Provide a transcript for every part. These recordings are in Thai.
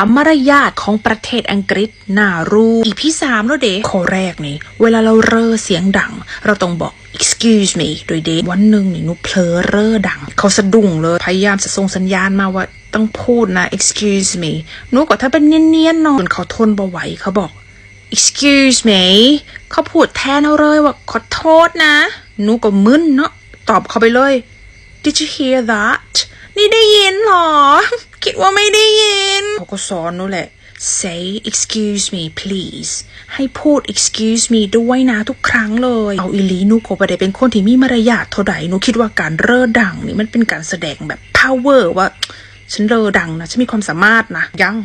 ามมารยาทของประเทศอังกฤษน่ารู้อีพี่สามแล้วเด็กข้อแรกนี่ เวลาเราเร่อเสียงดัง เราต้องบอก excuse me โดยเด็กวันหนึ่งนี่นูเผลอเร่อดัง เขาสะดุ้งเลย พยายามจะส่งสัญญาณมาว่าต้องพูดนะ excuse me นูก็ถ้าเป็นเนียนๆนอนเขาทนบ่ไหวเขาบอก excuse me เขาพูดแทนเราเลยว่าขอโทษนะนูก็มึนเนาะตอบเขาไปเลย Did you hear that นี่ได้ยินเหรอ คิดว่าไม่ได้ยิน เขาก็สอนหนูแหละ say excuse me please ให้พูด excuse me ด้วยนะทุกครั้งเลย เอาอีหลีหนูก็ไม่ได้เป็นคนที่มีมารยาทเท่าใดหนูคิดว่าการเร่อดังนี่มันเป็นการแสดงแบบ power ว่า ฉันเร่อดังนะ ฉันมีความสามารถนะ ยัง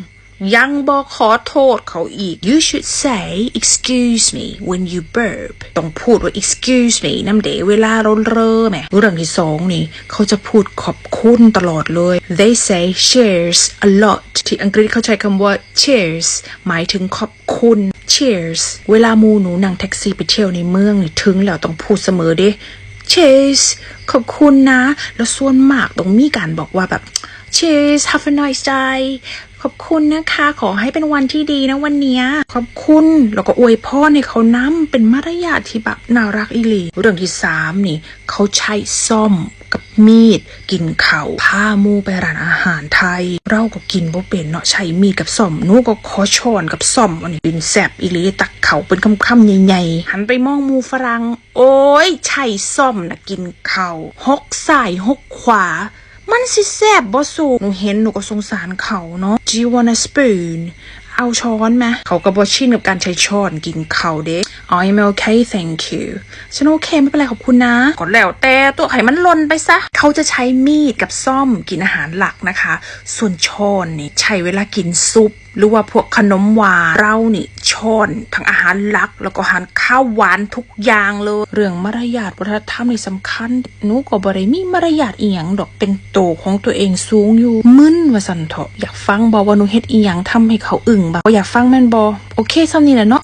ยังบอกขอโทษเขาอีก you should say excuse me when you burp ต้องพูดว่า excuse me น้ำเดเวลาเราเร่อแหมเรื่องที่สองนี่ เขาจะพูดขอบคุณตลอดเลย they say cheers a lot ที่อังกฤษเขาใช้คำว่า cheers หมายถึงขอบคุณ cheers เวลามูหนูนั่งแท็กซี่ไปเที่ยวในเมืองนี่ถึงแล้วต้องพูดเสมอเด้ cheers ขอบคุณนะ แล้วส่วนมากต้องมีการบอกว่าแบบ cheers have a nice day อบคุณนะคะ ขอให้เป็นวันที่ดีนะวันนี้ขอบคุณแล้วก็อวยพรให้เขาน้ำเป็นมารยาทที่แบบน่ารักอีหลีเรื่องที่สามนี่เขาใช้ซ่อมกับมีด กินเขาวพามูไปร้านอาหารไทย เราก็กินบ่เป็นเนาะใช้มีดกับซ่อมนูก็ขอช้อนกับซ่อมอันนี้เป็นแซบอีหลีตักเขาเป็นคำๆใหญ่ๆหันไปมองมูฝรั่งโอ้ยใช้ซ่อมนะกินเขาวหกซ้ายหกขวา มันสิแซบบ่สูหนูเห็นหนูก็สงสารเขาเนาะ Do you want a spoon เอาช้อนไหมเขาก็บ่ชินกับการใช้ช้อนกินเขาเด้ I'm okay thank you ฉันโอเคไม่เป็นไรขอบคุณนะก็แล้วแต่ตัวไข่มันหล่นไปซะ เขาจะใช้มีดกับซ่อมกินอาหารหลักนะคะ ส่วนช้อนนี่ใช้เวลากินซุปหรือว่าพวกขนมหวานเรานี่ ช้อน ทั้งอาหารหลัก แล้วก็อาหารข้าวหวานทุกอย่างเลย เรื่องมารยาทวัฒนธรรมนี่สำคัญหนูก็บ่ได้มีมารยาทอีหยังดอกเป็นโตของตัวเองสูงอยู่ มึนว่าสันเถาะอยากฟังบอว่าหนูเฮ็ดอีหยังทำให้เขาอึ้งบ่อยากฟังแม่นบอโอเคซ้ำนี่แหละเนาะ